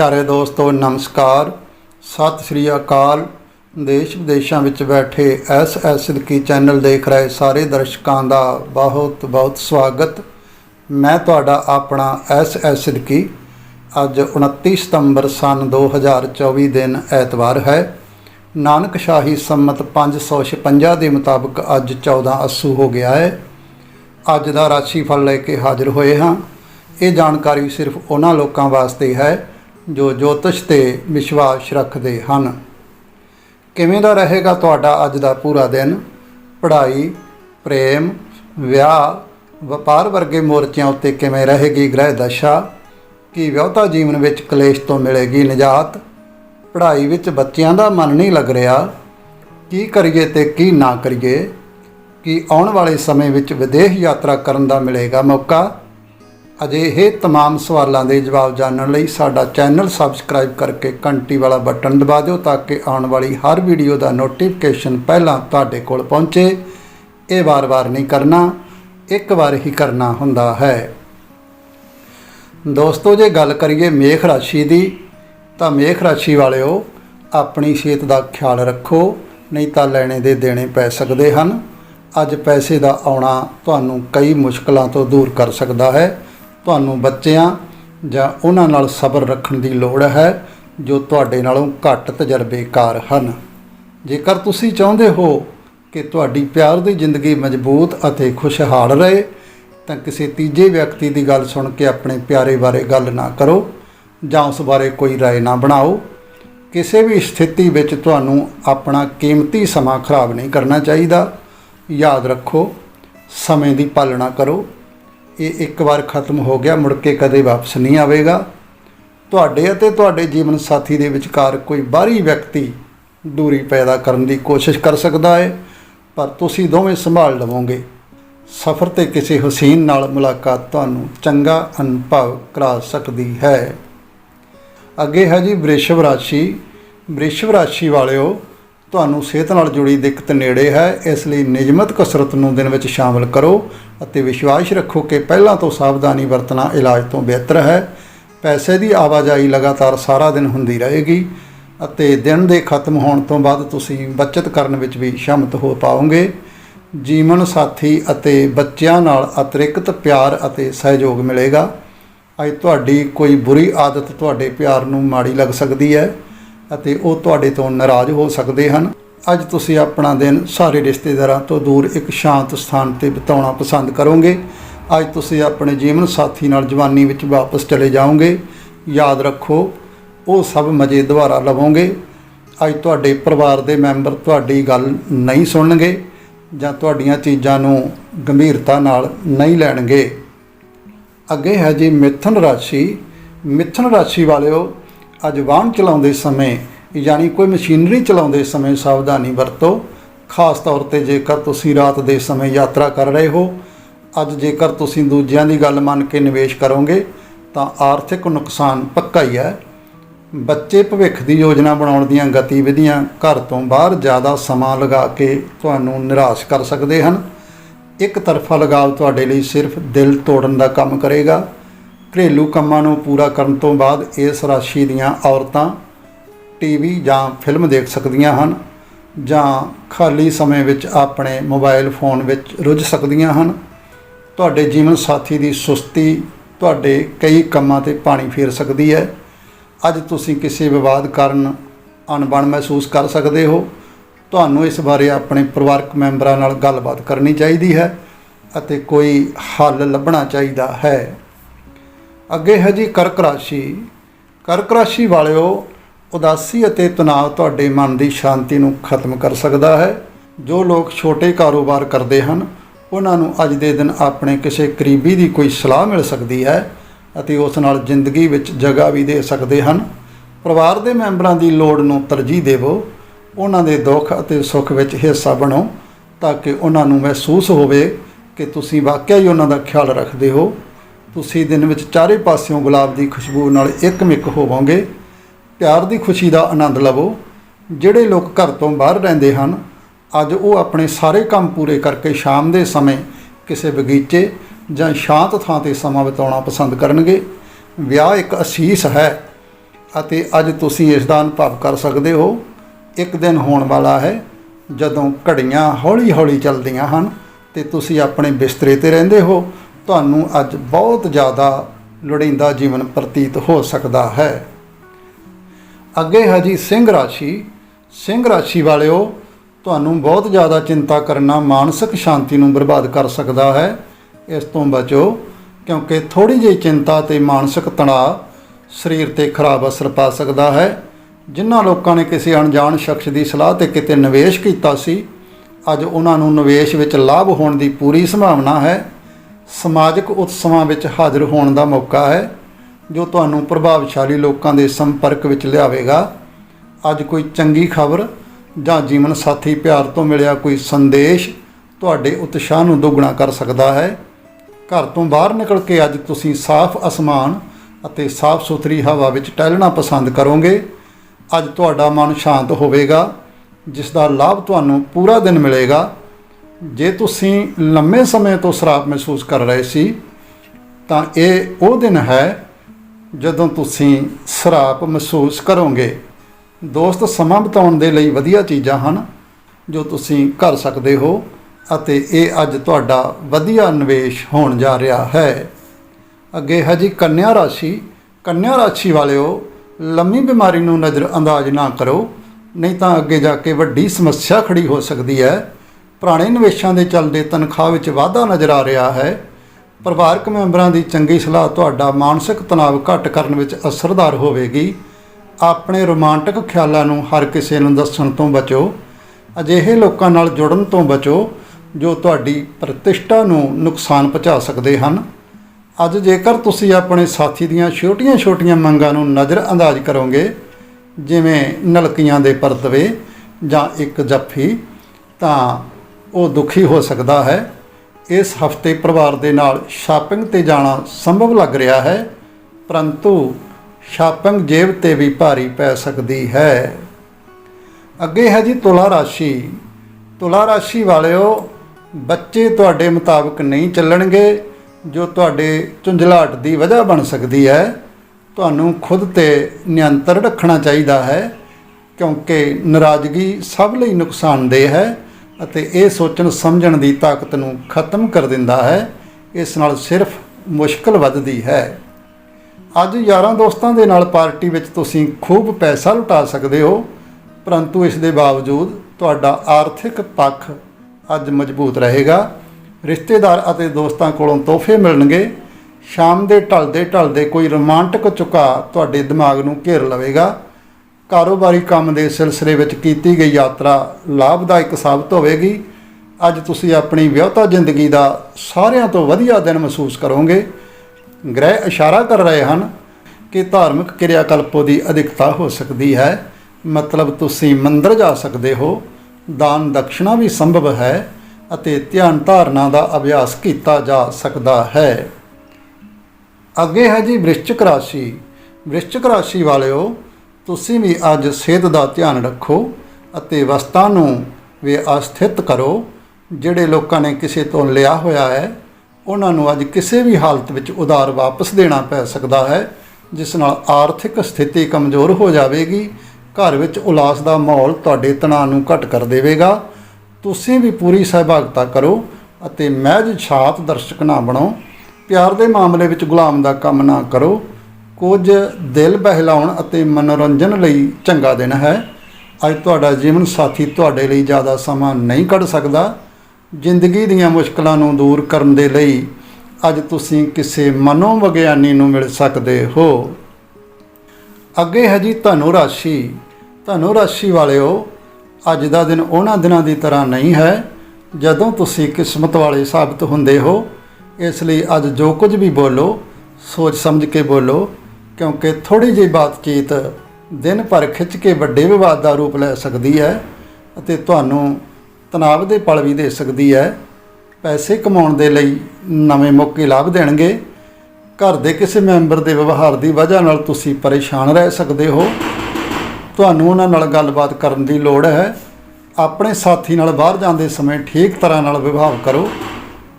ਪਿਆਰੇ ਦੋਸਤੋ, ਨਮਸਕਾਰ। ਸਤਿ ਸ੍ਰੀ ਅਕਾਲ। ਦੇਸ਼ ਵਿਦੇਸ਼ਾਂ ਵਿੱਚ ਬੈਠੇ ਐਸ ਐਸ ਸਿੱਧਕੀ ਚੈਨਲ ਦੇਖ ਰਹੇ ਸਾਰੇ ਦਰਸ਼ਕਾਂ ਦਾ ਬਹੁਤ ਬਹੁਤ ਸਵਾਗਤ। ਮੈਂ ਤੁਹਾਡਾ ਆਪਣਾ ਐਸ ਐਸ ਸਿੱਧਕੀ। ਅੱਜ 29 ਸਤੰਬਰ ਸਨ 2024 ਦਿਨ ਐਤਵਾਰ ਹੈ। ਨਾਨਕ ਸ਼ਾਹੀ ਸੰਮਤ 556 ਦੇ ਮੁਤਾਬਕ ਅੱਜ 14 ਅਸੂ ਹੋ ਗਿਆ ਹੈ। ਅੱਜ ਦਾ ਰਾਸ਼ੀ ਫਲ ਲੈ ਕੇ ਹਾਜ਼ਰ ਹੋਏ ਹਾਂ। ਇਹ ਜਾਣਕਾਰੀ ਸਿਰਫ ਉਹਨਾਂ ਲੋਕਾਂ ਵਾਸਤੇ ਹੈ ਜੋ ਜੋਤਿਸ਼ ਤੇ ਵਿਸ਼ਵਾਸ ਰੱਖਦੇ ਹਨ। ਕਿਵੇਂ ਦਾ ਰਹੇਗਾ ਤੁਹਾਡਾ ਅੱਜ ਦਾ ਪੂਰਾ ਦਿਨ? ਪੜ੍ਹਾਈ, ਪ੍ਰੇਮ, ਵਿਆਹ, ਵਪਾਰ ਵਰਗੇ ਮੋਰਚਿਆਂ ਉੱਤੇ ਕਿਵੇਂ ਰਹੇਗੀ ਗ੍ਰਹਿ ਦਸ਼ਾ? ਕੀ ਵਿਆਹਤਾ ਜੀਵਨ ਵਿੱਚ ਕਲੇਸ਼ ਤੋਂ ਮਿਲੇਗੀ ਨਿਜਾਤ? ਪੜ੍ਹਾਈ ਵਿੱਚ ਬੱਚਿਆਂ ਦਾ ਮਨ ਨਹੀਂ ਲੱਗ ਰਿਹਾ। ਕੀ ਕਰੀਏ ਤੇ ਕੀ ਨਾ ਕਰੀਏ? ਕੀ ਆਉਣ ਵਾਲੇ ਸਮੇਂ ਵਿੱਚ ਵਿਦੇਸ਼ ਯਾਤਰਾ ਕਰਨ ਦਾ ਮਿਲੇਗਾ ਮੌਕਾ? ਅਜਿਹੇ तमाम ਸਵਾਲਾਂ ਦੇ ਜਵਾਬ ਜਾਣਨ ਲਈ ਸਾਡਾ ਚੈਨਲ ਸਬਸਕ੍ਰਾਈਬ ਕਰਕੇ ਘੰਟੀ ਵਾਲਾ ਬਟਨ ਦਬਾ ਦਿਓ ਤਾਂ ਕਿ ਆਉਣ ਵਾਲੀ ਹਰ ਵੀਡੀਓ ਦਾ ਨੋਟੀਫਿਕੇਸ਼ਨ ਪਹਿਲਾਂ ਤੁਹਾਡੇ ਕੋਲ ਪਹੁੰਚੇ ਇਹ ਵਾਰ-ਵਾਰ ਨਹੀਂ ਕਰਨਾ ਇੱਕ ਵਾਰ ਹੀ ਕਰਨਾ ਹੁੰਦਾ ਹੈ ਦੋਸਤੋ ਜੇ ਗੱਲ ਕਰੀਏ ਮੇਖ ਰਾਸ਼ੀ ਦੀ ਤਾਂ ਮੇਖ ਰਾਸ਼ੀ ਵਾਲਿਓ ਆਪਣੀ ਸਿਹਤ ਦਾ ਖਿਆਲ ਰੱਖੋ ਨਹੀਂ ਤਾਂ ਲੈਣੇ ਦੇ ਦੇਣੇ ਪੈ ਸਕਦੇ ਹਨ ਅੱਜ ਪੈਸੇ ਦਾ ਆਉਣਾ ਤੁਹਾਨੂੰ ਕਈ ਮੁਸ਼ਕਲਾਂ ਤੋਂ ਦੂਰ ਕਰ ਸਕਦਾ ਹੈ ਤੁਹਾਨੂੰ ਬੱਚਿਆਂ ਜਾਂ ਉਹਨਾਂ ਨਾਲ ਸਬਰ ਰੱਖਣ ਦੀ ਲੋੜ ਹੈ ਜੋ ਤੁਹਾਡੇ ਨਾਲੋਂ ਘੱਟ ਤਜਰਬੇਕਾਰ ਹਨ ਜੇਕਰ ਤੁਸੀਂ ਚਾਹੁੰਦੇ ਹੋ ਕਿ ਤੁਹਾਡੀ ਪਿਆਰ ਦੀ ਜ਼ਿੰਦਗੀ ਮਜ਼ਬੂਤ ਅਤੇ ਖੁਸ਼ਹਾਲ ਰਹੇ ਤਾਂ ਕਿਸੇ ਤੀਜੇ ਵਿਅਕਤੀ ਦੀ ਗੱਲ ਸੁਣ ਕੇ ਆਪਣੇ ਪਿਆਰੇ ਬਾਰੇ ਗੱਲ ਨਾ ਕਰੋ ਜਾਂ ਉਸ ਬਾਰੇ ਕੋਈ رائے ਨਾ ਬਣਾਓ ਕਿਸੇ ਵੀ ਸਥਿਤੀ ਵਿੱਚ ਤੁਹਾਨੂੰ ਆਪਣਾ ਕੀਮਤੀ ਸਮਾਂ ਖਰਾਬ ਨਹੀਂ ਕਰਨਾ ਚਾਹੀਦਾ ਯਾਦ ਰੱਖੋ ਸਮੇਂ ਦੀ ਪਾਲਣਾ ਕਰੋ ਇਹ ਇੱਕ ਵਾਰ ਖਤਮ ਹੋ ਗਿਆ, ਮੁੜ ਕੇ ਕਦੇ ਵਾਪਸ ਨਹੀਂ ਆਵੇਗਾ। ਤੁਹਾਡੇ ਅਤੇ ਤੁਹਾਡੇ ਜੀਵਨ ਸਾਥੀ ਦੇ ਵਿਚਕਾਰ ਕੋਈ ਬਾਹਰੀ ਵਿਅਕਤੀ ਦੂਰੀ ਪੈਦਾ ਕਰਨ ਦੀ ਕੋਸ਼ਿਸ਼ ਕਰ ਸਕਦਾ ਹੈ, ਪਰ ਤੁਸੀਂ ਦੋਵੇਂ ਸੰਭਾਲ ਲਵੋਗੇ। ਸਫ਼ਰ ਤੇ ਕਿਸੇ ਹਸੀਨ ਨਾਲ ਮੁਲਾਕਾਤ ਤੁਹਾਨੂੰ ਚੰਗਾ ਅਨੁਭਵ ਕਰਾ ਸਕਦੀ ਹੈ। ਅੱਗੇ ਹੈ ਜੀ ਵ੍ਰਿਸ਼ਭ ਰਾਸ਼ੀ। ਵ੍ਰਿਸ਼ਭ ਰਾਸ਼ੀ ਵਾਲਿਓ ਤੁਹਾਨੂੰ ਸਿਹਤ ਨਾਲ ਜੁੜੀ ਦਿੱਕਤ ਨੇੜੇ ਹੈ, ਇਸ ਲਈ ਨਿਯਮਤ ਕਸਰਤ ਨੂੰ ਦਿਨ ਵਿੱਚ ਸ਼ਾਮਲ ਕਰੋ ਅਤੇ ਵਿਸ਼ਵਾਸ ਰੱਖੋ ਕਿ ਪਹਿਲਾਂ ਤੋਂ ਸਾਵਧਾਨੀ ਵਰਤਣਾ ਇਲਾਜ ਤੋਂ ਬਿਹਤਰ ਹੈ। ਪੈਸੇ ਦੀ ਆਵਾਜਾਈ ਲਗਾਤਾਰ ਸਾਰਾ ਦਿਨ ਹੁੰਦੀ ਰਹੇਗੀ ਅਤੇ ਦਿਨ ਦੇ ਖਤਮ ਹੋਣ ਤੋਂ ਬਾਅਦ ਤੁਸੀਂ ਬਚਤ ਕਰਨ ਵਿੱਚ ਵੀ ਸ਼ਮਤ ਹੋ ਪਾਓਗੇ। ਜੀਵਨ ਸਾਥੀ ਅਤੇ ਬੱਚਿਆਂ ਨਾਲ ਅਤਿਰਿਕਤ ਪਿਆਰ ਅਤੇ ਸਹਿਯੋਗ ਮਿਲੇਗਾ। ਅੱਜ ਤੁਹਾਡੀ ਕੋਈ ਬੁਰੀ ਆਦਤ ਤੁਹਾਡੇ ਪਿਆਰ ਨੂੰ ਮਾੜੀ ਲੱਗ ਸਕਦੀ ਹੈ। ਅਤੇ ਉਹ ਤੁਹਾਡੇ ਤੋਂ ਨਾਰਾਜ਼ ਹੋ ਸਕਦੇ ਹਨ। ਅੱਜ ਤੁਸੀਂ ਆਪਣਾ ਦਿਨ ਸਾਰੇ ਰਿਸ਼ਤੇਦਾਰਾਂ ਤੋਂ ਦੂਰ ਇੱਕ ਸ਼ਾਂਤ ਸਥਾਨ ਤੇ ਬਿਤਾਉਣਾ ਪਸੰਦ ਕਰੋਗੇ। ਅੱਜ ਤੁਸੀਂ ਆਪਣੇ ਜੀਵਨ ਸਾਥੀ ਨਾਲ ਜਵਾਨੀ ਵਿੱਚ ਵਾਪਸ ਚਲੇ ਜਾਓਗੇ। ਯਾਦ ਰੱਖੋ, ਉਹ ਸਭ ਮਜ਼ੇ ਦੁਬਾਰਾ ਲਵੋਗੇ। ਅੱਜ ਤੁਹਾਡੇ ਪਰਿਵਾਰ ਦੇ ਮੈਂਬਰ ਤੁਹਾਡੀ ਗੱਲ ਨਹੀਂ ਸੁਣਨਗੇ ਜਾਂ ਤੁਹਾਡੀਆਂ ਚੀਜ਼ਾਂ ਨੂੰ ਗੰਭੀਰਤਾ ਨਾਲ ਨਹੀਂ ਲੈਣਗੇ। ਅੱਗੇ ਹੈ ਜੀ ਮਿਥੁਨ ਰਾਸ਼ੀ। ਮਿਥੁਨ ਰਾਸ਼ੀ ਵਾਲਿਓ ਅੱਜ ਵਾਹਨ ਚਲਾਉਂਦੇ ਸਮੇਂ, ਯਾਨੀ ਕੋਈ ਮਸ਼ੀਨਰੀ ਚਲਾਉਂਦੇ ਸਮੇਂ ਸਾਵਧਾਨੀ ਵਰਤੋ। ਖਾਸ ਤੌਰ ਤੇ ਜੇਕਰ ਤੁਸੀਂ ਰਾਤ ਦੇ ਸਮੇਂ ਯਾਤਰਾ ਕਰ ਰਹੇ ਹੋ, ਅੱਜ ਜੇਕਰ ਤੁਸੀਂ ਦੂਜਿਆਂ ਦੀ ਗੱਲ ਮੰਨ ਕੇ ਨਿਵੇਸ਼ ਕਰੋਗੇ, ਤਾਂ ਆਰਥਿਕ ਨੁਕਸਾਨ ਪੱਕਾ ਹੀ ਹੈ। ਬੱਚੇ ਭਵਿੱਖ ਦੀ ਯੋਜਨਾ ਬਣਾਉਣ ਦੀਆਂ ਗਤੀਵਿਧੀਆਂ ਘਰ ਤੋਂ ਬਾਹਰ ਜ਼ਿਆਦਾ ਸਮਾਂ ਲਗਾ ਕੇ ਤੁਹਾਨੂੰ ਨਿਰਾਸ਼ ਕਰ ਸਕਦੇ ਹਨ। ਇੱਕ ਤਰਫਾ ਲਗਾਵ ਤੁਹਾਡੇ ਲਈ ਸਿਰਫ ਦਿਲ ਤੋੜਨ ਦਾ ਕੰਮ ਕਰੇਗਾ। ਘਰੇਲੂ ਕੰਮਾਂ ਨੂੰ ਪੂਰਾ ਕਰਨ ਤੋਂ ਬਾਅਦ ਇਸ ਰਾਸ਼ੀ ਦੀਆਂ ਔਰਤਾਂ ਟੀਵੀ ਜਾਂ ਫਿਲਮ ਦੇਖ ਸਕਦੀਆਂ ਹਨ ਜਾਂ ਖਾਲੀ ਸਮੇਂ ਵਿੱਚ ਆਪਣੇ ਮੋਬਾਈਲ ਫੋਨ ਵਿੱਚ ਰੁੱਝ ਸਕਦੀਆਂ ਹਨ। ਤੁਹਾਡੇ ਜੀਵਨ ਸਾਥੀ ਦੀ ਸੁਸਤੀ ਤੁਹਾਡੇ ਕਈ ਕੰਮਾਂ ਤੇ ਪਾਣੀ ਫੇਰ ਸਕਦੀ ਹੈ। ਅੱਜ ਤੁਸੀਂ ਕਿਸੇ ਵਿਵਾਦ ਕਾਰਨ ਅਣਬਣ ਮਹਿਸੂਸ ਕਰ ਸਕਦੇ ਹੋ। ਤੁਹਾਨੂੰ ਇਸ ਬਾਰੇ ਆਪਣੇ ਪਰਿਵਾਰਕ ਮੈਂਬਰਾਂ ਨਾਲ ਗੱਲਬਾਤ ਕਰਨੀ ਚਾਹੀਦੀ ਹੈ ਅਤੇ ਕੋਈ ਹੱਲ ਲੱਭਣਾ ਚਾਹੀਦਾ ਹੈ। ਅੱਗੇ ਹੈ ਜੀ ਕਰਕ ਰਾਸ਼ੀ। ਕਰਕ ਰਾਸ਼ੀ ਵਾਲਿਓ, ਉਦਾਸੀ ਅਤੇ ਤਣਾਅ ਤੁਹਾਡੇ ਮਨ ਦੀ ਸ਼ਾਂਤੀ ਨੂੰ ਖਤਮ ਕਰ ਸਕਦਾ ਹੈ। ਜੋ ਲੋਕ ਛੋਟੇ ਕਾਰੋਬਾਰ ਕਰਦੇ ਹਨ, ਉਹਨਾਂ ਨੂੰ ਅੱਜ ਦੇ ਦਿਨ ਆਪਣੇ ਕਿਸੇ ਕਰੀਬੀ ਦੀ ਕੋਈ ਸਲਾਹ ਮਿਲ ਸਕਦੀ ਹੈ ਅਤੇ ਉਸ ਨਾਲ ਜ਼ਿੰਦਗੀ ਵਿੱਚ ਜਗ੍ਹਾ ਵੀ ਦੇ ਸਕਦੇ ਹਨ। ਪਰਿਵਾਰ ਦੇ ਮੈਂਬਰਾਂ ਦੀ ਲੋੜ ਨੂੰ ਤਰਜੀਹ ਦੇਵੋ, ਉਹਨਾਂ ਦੇ ਦੁੱਖ ਅਤੇ ਸੁੱਖ ਵਿੱਚ ਹਿੱਸਾ ਬਣੋ, ਤਾਂ ਕਿ ਉਹਨਾਂ ਨੂੰ ਮਹਿਸੂਸ ਹੋਵੇ ਕਿ ਤੁਸੀਂ ਵਾਕਿਆ ਹੀ ਉਹਨਾਂ ਦਾ ਖਿਆਲ ਰੱਖਦੇ ਹੋ। ਤੁਸੀਂ ਦਿਨ ਵਿੱਚ ਚਾਰੇ ਪਾਸਿਓਂ ਗੁਲਾਬ ਦੀ ਖੁਸ਼ਬੂ ਨਾਲ ਇੱਕਮਿਕ ਹੋਵੋਗੇ। ਪਿਆਰ ਦੀ ਖੁਸ਼ੀ ਦਾ ਆਨੰਦ ਲਵੋ। ਜਿਹੜੇ ਲੋਕ ਘਰ ਤੋਂ ਬਾਹਰ ਰਹਿੰਦੇ ਹਨ, ਅੱਜ ਉਹ ਆਪਣੇ ਸਾਰੇ ਕੰਮ ਪੂਰੇ ਕਰਕੇ ਸ਼ਾਮ ਦੇ ਸਮੇਂ ਕਿਸੇ ਬਗੀਚੇ ਜਾਂ ਸ਼ਾਂਤ ਥਾਂ ਤੇ ਸਮਾਂ ਬਿਤਾਉਣਾ ਪਸੰਦ ਕਰਨਗੇ। ਵਿਆਹ ਇੱਕ ਅਸੀਸ ਹੈ ਅਤੇ ਅੱਜ ਤੁਸੀਂ ਇਸ ਦਾ ਅਨੁਭਵ ਕਰ ਸਕਦੇ ਹੋ। ਇੱਕ ਦਿਨ ਹੋਣ ਵਾਲਾ ਹੈ ਜਦੋਂ ਘੜੀਆਂ ਹੌਲੀ-ਹੌਲੀ ਚੱਲਦੀਆਂ ਹਨ ਤੇ ਤੁਸੀਂ ਆਪਣੇ ਬਿਸਤਰੇ ਤੇ ਰਹਿੰਦੇ ਹੋ। ਤੁਹਾਨੂੰ ਅੱਜ ਬਹੁਤ ਜ਼ਿਆਦਾ ਲੋੜੀਂਦਾ ਜੀਵਨ ਪ੍ਰਤੀਤ ਹੋ ਸਕਦਾ ਹੈ। ਅੱਗੇ ਹੈ ਜੀ ਸਿੰਘ ਰਾਸ਼ੀ। ਸਿੰਘ ਰਾਸ਼ੀ ਵਾਲਿਓ, ਤੁਹਾਨੂੰ ਬਹੁਤ ਜ਼ਿਆਦਾ ਚਿੰਤਾ ਕਰਨਾ ਮਾਨਸਿਕ ਸ਼ਾਂਤੀ ਨੂੰ ਬਰਬਾਦ ਕਰ ਸਕਦਾ ਹੈ। ਇਸ ਤੋਂ ਬਚੋ, ਕਿਉਂਕਿ ਥੋੜੀ ਜਿਹੀ ਚਿੰਤਾ ਤੇ ਮਾਨਸਿਕ ਤਣਾਅ ਸਰੀਰ ਤੇ ਖਰਾਬ ਅਸਰ ਪਾ ਸਕਦਾ ਹੈ। ਜਿਨ੍ਹਾਂ ਲੋਕਾਂ ਨੇ ਕਿਸੇ ਅਣਜਾਣ ਸ਼ਖਸ ਦੀ ਸਲਾਹ ਤੇ ਕਿਤੇ ਨਿਵੇਸ਼ ਕੀਤਾ ਸੀ, ਅੱਜ ਉਹਨਾਂ ਨੂੰ ਨਿਵੇਸ਼ ਵਿੱਚ ਲਾਭ ਹੋਣ ਦੀ ਪੂਰੀ ਸੰਭਾਵਨਾ ਹੈ। ਸਮਾਜਿਕ ਉਤਸਵਾਂ ਵਿੱਚ ਹਾਜ਼ਰ ਹੋਣ ਦਾ ਮੌਕਾ ਹੈ, ਜੋ ਤੁਹਾਨੂੰ ਪ੍ਰਭਾਵਸ਼ਾਲੀ ਲੋਕਾਂ ਦੇ ਸੰਪਰਕ ਵਿੱਚ ਲਿਆਵੇਗਾ। ਅੱਜ ਕੋਈ ਚੰਗੀ ਖਬਰ ਜਾਂ ਜੀਵਨ ਸਾਥੀ ਪਿਆਰ ਤੋਂ ਮਿਲਿਆ ਕੋਈ ਸੰਦੇਸ਼ ਤੁਹਾਡੇ ਉਤਸ਼ਾਹ ਨੂੰ ਦੁੱਗਣਾ ਕਰ ਸਕਦਾ ਹੈ। ਘਰ ਤੋਂ ਬਾਹਰ ਨਿਕਲ ਕੇ ਅੱਜ ਤੁਸੀਂ ਸਾਫ਼ ਅਸਮਾਨ ਅਤੇ ਸਾਫ਼ ਸੁਥਰੀ ਹਵਾ ਵਿੱਚ ਟਹਿਲਣਾ ਪਸੰਦ ਕਰੋਗੇ। ਅੱਜ ਤੁਹਾਡਾ ਮਨ ਸ਼ਾਂਤ ਹੋਵੇਗਾ, ਜਿਸ ਦਾ ਲਾਭ ਤੁਹਾਨੂੰ ਪੂਰਾ ਦਿਨ ਮਿਲੇਗਾ। ਜੇ ਤੁਸੀਂ ਲੰਮੇ ਸਮੇਂ ਤੋਂ ਸ਼ਰਾਪ ਮਹਿਸੂਸ ਕਰ ਰਹੇ ਸੀ, ਤਾਂ ਇਹ ਉਹ ਦਿਨ ਹੈ ਜਦੋਂ ਤੁਸੀਂ ਸ਼ਰਾਪ ਮਹਿਸੂਸ ਕਰੋਗੇ। ਦੋਸਤ, ਸਮਾਂ ਬਿਤਾਉਣ ਦੇ ਲਈ ਵਧੀਆ ਚੀਜ਼ਾਂ ਹਨ ਜੋ ਤੁਸੀਂ ਕਰ ਸਕਦੇ ਹੋ ਅਤੇ ਇਹ ਅੱਜ ਤੁਹਾਡਾ ਵਧੀਆ ਨਿਵੇਸ਼ ਹੋਣ ਜਾ ਰਿਹਾ ਹੈ। ਅੱਗੇ ਹੈ ਜੀ ਕੰਨਿਆ ਰਾਸ਼ੀ। ਕੰਨਿਆ ਰਾਸ਼ੀ ਵਾਲਿਓ, ਲੰਮੀ ਬਿਮਾਰੀ ਨੂੰ ਨਜ਼ਰ ਅੰਦਾਜ਼ ਨਾ ਕਰੋ, ਨਹੀਂ ਤਾਂ ਅੱਗੇ ਜਾ ਕੇ ਵੱਡੀ ਸਮੱਸਿਆ ਖੜੀ ਹੋ ਸਕਦੀ ਹੈ। ਪੁਰਾਣੇ ਨਿਵੇਸ਼ਾਂ ਦੇ ਚੱਲਦੇ ਤਨਖਾਹ ਵਿੱਚ ਵਾਧਾ ਨਜ਼ਰ ਆ ਰਿਹਾ ਹੈ। ਪਰਿਵਾਰਕ ਮੈਂਬਰਾਂ ਦੀ ਚੰਗੀ ਸਲਾਹ ਤੁਹਾਡਾ ਮਾਨਸਿਕ ਤਣਾਅ ਘੱਟ ਕਰਨ ਵਿੱਚ ਅਸਰਦਾਰ ਹੋਵੇਗੀ। ਆਪਣੇ ਰੋਮਾਂਟਿਕ ਖਿਆਲਾਂ ਨੂੰ ਹਰ ਕਿਸੇ ਨੂੰ ਦੱਸਣ ਤੋਂ ਬਚੋ। ਅਜਿਹੇ ਲੋਕਾਂ ਨਾਲ ਜੁੜਨ ਤੋਂ ਬਚੋ ਜੋ ਤੁਹਾਡੀ ਪ੍ਰਤਿਸ਼ਠਾ ਨੂੰ ਨੁਕਸਾਨ ਪਹੁੰਚਾ ਸਕਦੇ ਹਨ। ਅੱਜ ਜੇਕਰ ਤੁਸੀਂ ਆਪਣੇ ਸਾਥੀ ਦੀਆਂ ਛੋਟੀਆਂ-ਛੋਟੀਆਂ ਮੰਗਾਂ ਨੂੰ ਨਜ਼ਰਅੰਦਾਜ਼ ਕਰੋਗੇ, ਜਿਵੇਂ ਨਲਕੀਆਂ ਦੇ ਪਰਤਵੇ ਜਾਂ ਇੱਕ ਜੱਫੀ, ਤਾਂ ਉਹ ਦੁਖੀ ਹੋ ਸਕਦਾ ਹੈ। ਇਸ ਹਫ਼ਤੇ ਪਰਿਵਾਰ ਦੇ ਨਾਲ ਸ਼ਾਪਿੰਗ ਤੇ ਜਾਣਾ ਸੰਭਵ ਲੱਗ ਰਿਹਾ ਹੈ, ਪਰੰਤੂ ਸ਼ਾਪਿੰਗ ਜੇਬ ਤੇ ਵੀ ਭਾਰੀ ਪੈ ਸਕਦੀ ਹੈ। ਅੱਗੇ ਹੈ ਜੀ ਤੁਲਾ ਰਾਸ਼ੀ। ਤੁਲਾ ਰਾਸ਼ੀ ਵਾਲਿਓ, ਬੱਚੇ ਤੁਹਾਡੇ ਮੁਤਾਬਕ ਨਹੀਂ ਚੱਲਣਗੇ, ਜੋ ਤੁਹਾਡੇ ਝੁੰਝਲਾਟ ਦੀ ਵਜ੍ਹਾ ਬਣ ਸਕਦੀ ਹੈ। ਤੁਹਾਨੂੰ ਖੁਦ ਤੇ ਨਿਯੰਤਰਣ ਰੱਖਣਾ ਚਾਹੀਦਾ ਹੈ, ਕਿਉਂਕਿ ਨਾਰਾਜ਼ਗੀ ਸਭ ਲਈ ਨੁਕਸਾਨਦੇਹ ਹੈ। ਅਤੇ ਇਹ ਸੋਚਣ ਸਮਝਣ ਦੀ ਤਾਕਤ ਨੂੰ ਖਤਮ ਕਰ ਦਿੰਦਾ ਹੈ, ਇਸ ਨਾਲ ਸਿਰਫ ਮੁਸ਼ਕਲ ਵੱਧਦੀ ਹੈ। ਅੱਜ ਯਾਰਾਂ ਦੋਸਤਾਂ ਦੇ ਨਾਲ ਪਾਰਟੀ ਵਿੱਚ ਤੁਸੀਂ ਖੂਬ ਪੈਸਾ ਲੁਟਾ ਸਕਦੇ ਹੋ, ਪਰੰਤੂ ਇਸ ਦੇ ਬਾਵਜੂਦ ਤੁਹਾਡਾ ਆਰਥਿਕ ਪੱਖ ਅੱਜ ਮਜ਼ਬੂਤ ਰਹੇਗਾ। ਰਿਸ਼ਤੇਦਾਰ ਅਤੇ ਦੋਸਤਾਂ ਕੋਲੋਂ ਤੋਹਫੇ ਮਿਲਣਗੇ। ਸ਼ਾਮ ਦੇ ਢਲਦੇ ਢਲਦੇ ਕੋਈ ਰੋਮਾਂਟਿਕ ਝੁਕਾ ਤੁਹਾਡੇ ਦਿਮਾਗ ਨੂੰ ਘੇਰ ਲਵੇਗਾ। ਕਾਰੋਬਾਰੀ ਕੰਮ ਦੇ ਸਿਲਸਿਲੇ ਵਿੱਚ ਕੀਤੀ ਗਈ ਯਾਤਰਾ ਲਾਭਦਾਇਕ ਸਾਬਤ ਹੋਵੇਗੀ। ਅੱਜ ਤੁਸੀਂ ਆਪਣੀ ਵਿਆਹਤਾ ਜ਼ਿੰਦਗੀ ਦਾ ਸਾਰਿਆਂ ਤੋਂ ਵਧੀਆ ਦਿਨ ਮਹਿਸੂਸ ਕਰੋਗੇ। ਗ੍ਰਹਿ ਇਸ਼ਾਰਾ ਕਰ ਰਹੇ ਹਨ ਕਿ ਧਾਰਮਿਕ ਕਿਰਿਆਕਲਪੋ ਦੀ ਅਧਿਕਤਾ ਹੋ ਸਕਦੀ ਹੈ। ਮਤਲਬ ਤੁਸੀਂ ਮੰਦਰ ਜਾ ਸਕਦੇ ਹੋ। ਦਾਨ ਦਕਸ਼ਨਾ ਵੀ ਸੰਭਵ ਹੈ ਅਤੇ ਧਿਆਨ ਧਾਰਨਾ ਦਾ ਅਭਿਆਸ ਕੀਤਾ ਜਾ ਸਕਦਾ ਹੈ। ਅੱਗੇ ਹੈ ਜੀ ਵ੍ਰਿਸ਼ਚਿਕ ਰਾਸ਼ੀ। ਵ੍ਰਿਸ਼ਚਿਕ ਰਾਸ਼ੀ ਵਾਲਿਓ ਤੁਸੀਂ ਵੀ ਅੱਜ ਸਿਹਤ ਦਾ ਧਿਆਨ ਰੱਖੋ ਅਤੇ ਵਸਤਾਂ ਨੂੰ ਵੀ ਅਸਥਿਤ ਕਰੋ, ਜਿਹੜੇ ਲੋਕਾਂ ਨੇ ਕਿਸੇ ਤੋਂ ਲਿਆ ਹੋਇਆ ਹੈ, ਉਹਨਾਂ ਨੂੰ ਅੱਜ ਕਿਸੇ ਵੀ ਹਾਲਤ ਵਿੱਚ ਉਧਾਰ ਵਾਪਸ ਦੇਣਾ ਪੈ ਸਕਦਾ ਹੈ, ਜਿਸ ਨਾਲ ਆਰਥਿਕ ਸਥਿਤੀ ਕਮਜ਼ੋਰ ਹੋ ਜਾਵੇਗੀ, ਘਰ ਵਿੱਚ ਉਲਾਸ ਦਾ ਮਾਹੌਲ ਤੁਹਾਡੇ ਤਣਾਅ ਨੂੰ ਘਟ ਕਰ ਦੇਵੇਗਾ। ਤੁਸੀਂ ਵੀ ਪੂਰੀ ਸਹਿਭਾਗਤਾ ਕਰੋ ਅਤੇ ਮਹਿਜ ਛਾਤ ਦਰਸ਼ਕ ਨਾ ਬਣੋ। ਪਿਆਰ ਦੇ ਮਾਮਲੇ ਵਿੱਚ ਗੁਲਾਮ ਦਾ ਕੰਮ ਨਾ ਕਰੋ। ਕੁਝ ਦਿਲ ਬਹਿਲਾਉਣ ਅਤੇ ਮਨੋਰੰਜਨ ਲਈ ਚੰਗਾ ਦਿਨ ਹੈ। ਅੱਜ ਤੁਹਾਡਾ ਜੀਵਨ ਸਾਥੀ ਤੁਹਾਡੇ ਲਈ ਜ਼ਿਆਦਾ ਸਮਾਂ ਨਹੀਂ ਕੱਢ ਸਕਦਾ। ਜ਼ਿੰਦਗੀ ਦੀਆਂ ਮੁਸ਼ਕਲਾਂ ਨੂੰ ਦੂਰ ਕਰਨ ਦੇ ਲਈ ਅੱਜ ਤੁਸੀਂ ਕਿਸੇ ਮਨੋਵਿਗਿਆਨੀ ਨੂੰ ਮਿਲ ਸਕਦੇ ਹੋ। ਅੱਗੇ ਹੈ ਜੀ ਧਨੁ ਰਾਸ਼ੀ। ਧਨੁ ਰਾਸ਼ੀ ਵਾਲਿਓ, ਅੱਜ ਦਾ ਦਿਨ ਉਹਨਾਂ ਦਿਨਾਂ ਦੀ ਤਰ੍ਹਾਂ ਨਹੀਂ ਹੈ, ਜਦੋਂ ਤੁਸੀਂ ਕਿਸਮਤ ਵਾਲੇ ਸਾਬਤ ਹੁੰਦੇ ਹੋ। ਇਸ ਲਈ ਅੱਜ ਜੋ ਕੁਝ ਵੀ ਬੋਲੋ, ਸੋਚ ਸਮਝ ਕੇ ਬੋਲੋ। ਕਿਉਂਕਿ ਥੋੜੀ ਜਿਹੀ ਬਾਤਚੀਤ ਦਿਨ ਭਰ ਖਿੱਚ ਕੇ ਵੱਡੇ ਵਿਵਾਦ ਦਾ ਰੂਪ ਲੈ ਸਕਦੀ ਹੈ ਅਤੇ ਤੁਹਾਨੂੰ ਤਣਾਅ ਦੇ ਪਲ ਵੀ ਦੇ ਸਕਦੀ ਹੈ। ਪੈਸੇ ਕਮਾਉਣ ਦੇ ਲਈ ਨਵੇਂ ਮੌਕੇ ਲਾਭ ਦੇਣਗੇ। ਘਰ ਦੇ ਕਿਸੇ ਮੈਂਬਰ ਦੇ ਵਿਵਹਾਰ ਦੀ ਵਜ੍ਹਾ ਨਾਲ ਤੁਸੀਂ ਪਰੇਸ਼ਾਨ ਰਹਿ ਸਕਦੇ ਹੋ। ਤੁਹਾਨੂੰ ਉਹਨਾਂ ਨਾਲ ਗੱਲਬਾਤ ਕਰਨ ਦੀ ਲੋੜ ਹੈ। ਆਪਣੇ ਸਾਥੀ ਨਾਲ ਬਾਹਰ ਜਾਂਦੇ ਸਮੇਂ ਠੀਕ ਤਰ੍ਹਾਂ ਨਾਲ ਵਿਵਹਾਰ ਕਰੋ।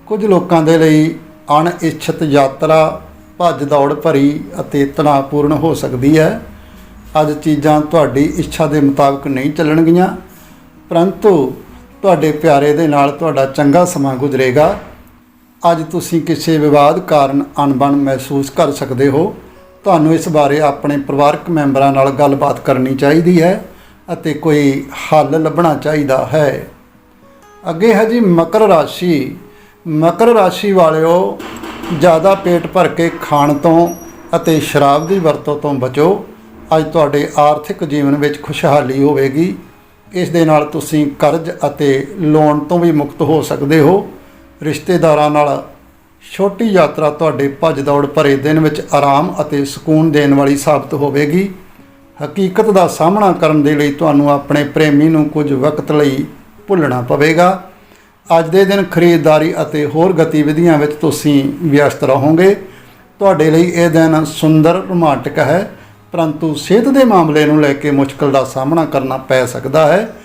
ਕੁਝ ਲੋਕਾਂ ਦੇ ਲਈ ਅਣਇੱਛਤ ਯਾਤਰਾ ਭੱਜ ਦੌੜ ਭਰੀ ਅਤੇ ਤਣਾਅਪੂਰਨ ਹੋ ਸਕਦੀ ਹੈ। ਅੱਜ ਚੀਜ਼ਾਂ ਤੁਹਾਡੀ ਇੱਛਾ ਦੇ ਮੁਤਾਬਕ ਨਹੀਂ ਚੱਲਣਗੀਆਂ, ਪਰੰਤੂ ਤੁਹਾਡੇ ਪਿਆਰੇ ਦੇ ਨਾਲ ਤੁਹਾਡਾ ਚੰਗਾ ਸਮਾਂ ਗੁਜ਼ਰੇਗਾ। ਅੱਜ ਤੁਸੀਂ ਕਿਸੇ ਵਿਵਾਦ ਕਾਰਨ ਅਣਬਣ ਮਹਿਸੂਸ ਕਰ ਸਕਦੇ ਹੋ। ਤੁਹਾਨੂੰ ਇਸ ਬਾਰੇ ਆਪਣੇ ਪਰਿਵਾਰਕ ਮੈਂਬਰਾਂ ਨਾਲ ਗੱਲਬਾਤ ਕਰਨੀ ਚਾਹੀਦੀ ਹੈ ਅਤੇ ਕੋਈ ਹੱਲ ਲੱਭਣਾ ਚਾਹੀਦਾ ਹੈ। ਅੱਗੇ ਹੈ ਜੀ ਮਕਰ ਰਾਸ਼ੀ। ਮਕਰ ਰਾਸ਼ੀ ਵਾਲਿਓ ਜ਼ਿਆਦਾ ਪੇਟ ਭਰ ਕੇ ਖਾਣ ਤੋਂ ਅਤੇ ਸ਼ਰਾਬ ਦੀ ਵਰਤੋਂ ਤੋਂ ਬਚੋ। ਅੱਜ ਤੁਹਾਡੇ ਆਰਥਿਕ ਜੀਵਨ ਵਿੱਚ ਖੁਸ਼ਹਾਲੀ ਹੋਵੇਗੀ। ਇਸ ਦੇ ਨਾਲ ਤੁਸੀਂ ਕਰਜ਼ ਅਤੇ ਲੋਨ ਤੋਂ ਵੀ ਮੁਕਤ ਹੋ ਸਕਦੇ ਹੋ। ਰਿਸ਼ਤੇਦਾਰਾਂ ਨਾਲ ਛੋਟੀ ਯਾਤਰਾ ਤੁਹਾਡੇ ਭੱਜ ਦੌੜ ਭਰੇ ਦਿਨ ਵਿੱਚ ਆਰਾਮ ਅਤੇ ਸਕੂਨ ਦੇਣ ਵਾਲੀ ਸਾਬਤ ਹੋਵੇਗੀ। ਹਕੀਕਤ ਦਾ ਸਾਹਮਣਾ ਕਰਨ ਦੇ ਲਈ ਤੁਹਾਨੂੰ ਆਪਣੇ ਪ੍ਰੇਮੀ ਨੂੰ ਕੁਝ ਵਕਤ ਲਈ ਭੁੱਲਣਾ ਪਵੇਗਾ। ਅੱਜ ਦੇ ਦਿਨ ਖਰੀਦਦਾਰੀ ਅਤੇ ਹੋਰ ਗਤੀਵਿਧੀਆਂ ਵਿੱਚ ਤੁਸੀਂ ਵਿਅਸਤ ਰਹੋਗੇ। ਤੁਹਾਡੇ ਲਈ ਇਹ ਦਿਨ ਸੁੰਦਰ, ਰੋਮਾਂਟਿਕ ਹੈ, ਪਰੰਤੂ ਸਿਹਤ ਦੇ ਮਾਮਲੇ ਨੂੰ ਲੈ ਕੇ ਮੁਸ਼ਕਲ ਦਾ ਸਾਹਮਣਾ ਕਰਨਾ ਪੈ ਸਕਦਾ ਹੈ।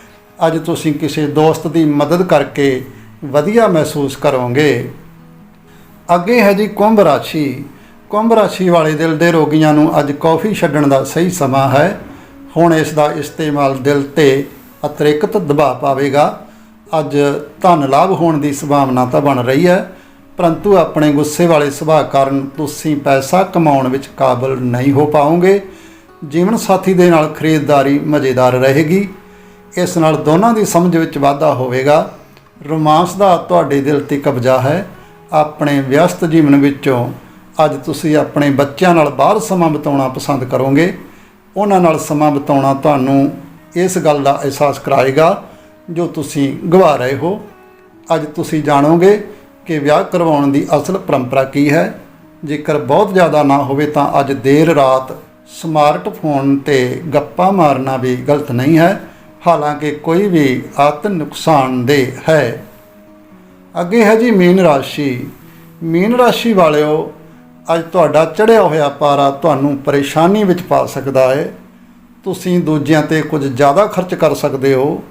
ਅੱਜ ਤੁਸੀਂ ਕਿਸੇ ਦੋਸਤ ਦੀ ਮਦਦ ਕਰਕੇ ਵਧੀਆ ਮਹਿਸੂਸ ਕਰੋਗੇ। ਅੱਗੇ ਹੈ ਜੀ ਕੁੰਭ ਰਾਸ਼ੀ। ਕੁੰਭ ਰਾਸ਼ੀ ਵਾਲੇ ਦਿਲ ਦੇ ਰੋਗੀਆਂ ਨੂੰ ਅੱਜ ਕੌਫੀ ਛੱਡਣ ਦਾ ਸਹੀ ਸਮਾਂ ਹੈ। ਹੁਣ ਇਸ ਦਾ ਇਸਤੇਮਾਲ ਦਿਲ ਤੇ ਅਤਿਰਿਕਤ ਦਬਾਅ ਪਾਵੇਗਾ। ਅੱਜ ਧਨ ਲਾਭ ਹੋਣ ਦੀ ਸੰਭਾਵਨਾ ਤਾਂ ਬਣ ਰਹੀ ਹੈ, ਪਰੰਤੂ ਆਪਣੇ ਗੁੱਸੇ ਵਾਲੇ ਸੁਭਾਅ ਕਾਰਨ ਤੁਸੀਂ ਪੈਸਾ ਕਮਾਉਣ ਵਿੱਚ ਕਾਬਲ ਨਹੀਂ ਹੋ ਪਾਓਗੇ। ਜੀਵਨ ਸਾਥੀ ਦੇ ਨਾਲ ਖਰੀਦਦਾਰੀ ਮਜ਼ੇਦਾਰ ਰਹੇਗੀ। ਇਸ ਨਾਲ ਦੋਨਾਂ ਦੀ ਸਮਝ ਵਿੱਚ ਵਾਧਾ ਹੋਵੇਗਾ। ਰੋਮਾਂਸ ਦਾ ਤੁਹਾਡੇ ਦਿਲ ਤੇ ਕਬਜ਼ਾ ਹੈ। ਆਪਣੇ ਵਿਅਸਤ ਜੀਵਨ ਵਿੱਚੋਂ ਅੱਜ ਤੁਸੀਂ ਆਪਣੇ ਬੱਚਿਆਂ ਨਾਲ ਬਾਹਰ ਸਮਾਂ ਬਿਤਾਉਣਾ ਪਸੰਦ ਕਰੋਗੇ। ਉਹਨਾਂ ਨਾਲ ਸਮਾਂ ਬਿਤਾਉਣਾ ਤੁਹਾਨੂੰ ਇਸ ਗੱਲ ਦਾ ਅਹਿਸਾਸ ਕਰਾਏਗਾ ਜੋ ਤੁਸੀਂ ਗਵਾ ਰਹੇ ਹੋ, ਅੱਜ ਤੁਸੀਂ ਜਾਣੋਗੇ ਕਿ ਵਿਆਹ ਕਰਵਾਉਣ ਦੀ ਅਸਲ ਪਰੰਪਰਾ ਕੀ ਹੈ। ਜੇਕਰ ਬਹੁਤ ਜ਼ਿਆਦਾ ਨਾ ਹੋਵੇ ਤਾਂ ਅੱਜ ਦੇਰ ਰਾਤ ਸਮਾਰਟਫੋਨ ਤੇ ਗੱਪਾਂ ਮਾਰਨਾ ਵੀ ਗਲਤ ਨਹੀਂ ਹੈ। ਹਾਲਾਂਕਿ ਕੋਈ ਵੀ ਆਤ ਨੁਕਸਾਨਦੇਹ ਹੈ। ਅੱਗੇ ਹੈ ਜੀ ਮੀਨ ਰਾਸ਼ੀ। ਮੀਨ ਰਾਸ਼ੀ ਵਾਲਿਓ, ਅੱਜ ਤੁਹਾਡਾ ਚੜ੍ਹਿਆ ਹੋਇਆ ਪਾਰਾ ਤੁਹਾਨੂੰ ਪਰੇਸ਼ਾਨੀ ਵਿੱਚ ਪਾ ਸਕਦਾ ਹੈ। ਤੁਸੀਂ ਦੂਜਿਆਂ ਤੇ ਕੁਝ ਜ਼ਿਆਦਾ ਖਰਚ ਕਰ ਸਕਦੇ ਹੋ।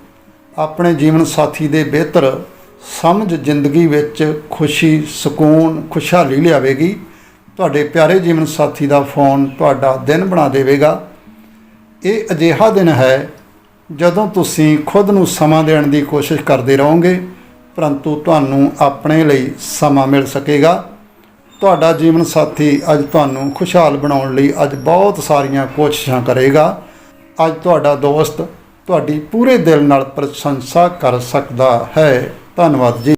ਆਪਣੇ ਜੀਵਨ ਸਾਥੀ ਦੇ ਬਿਹਤਰ ਸਮਝ ਜ਼ਿੰਦਗੀ ਵਿੱਚ ਖੁਸ਼ੀ, ਸਕੂਨ, ਖੁਸ਼ਹਾਲੀ ਲਿਆਵੇਗੀ। ਤੁਹਾਡੇ ਪਿਆਰੇ ਜੀਵਨ ਸਾਥੀ ਦਾ ਫੋਨ ਤੁਹਾਡਾ ਦਿਨ ਬਣਾ ਦੇਵੇਗਾ। ਇਹ ਅਜਿਹਾ ਦਿਨ ਹੈ ਜਦੋਂ ਤੁਸੀਂ ਖੁਦ ਨੂੰ ਸਮਾਂ ਦੇਣ ਦੀ ਕੋਸ਼ਿਸ਼ ਕਰਦੇ ਰਹੋਗੇ, ਪਰੰਤੂ ਤੁਹਾਨੂੰ ਆਪਣੇ ਲਈ ਸਮਾਂ ਮਿਲ ਸਕੇਗਾ। ਤੁਹਾਡਾ ਜੀਵਨ ਸਾਥੀ ਅੱਜ ਤੁਹਾਨੂੰ ਖੁਸ਼ਹਾਲ ਬਣਾਉਣ ਲਈ ਅੱਜ ਬਹੁਤ ਸਾਰੀਆਂ ਕੋਸ਼ਿਸ਼ਾਂ ਕਰੇਗਾ। ਅੱਜ ਤੁਹਾਡਾ ਦੋਸਤ ਤੁਹਾਡੀ ਪੂਰੇ ਦਿਲ ਨਾਲ ਪ੍ਰਸ਼ੰਸਾ ਕਰ ਸਕਦਾ ਹੈ। ਧੰਨਵਾਦ ਜੀ।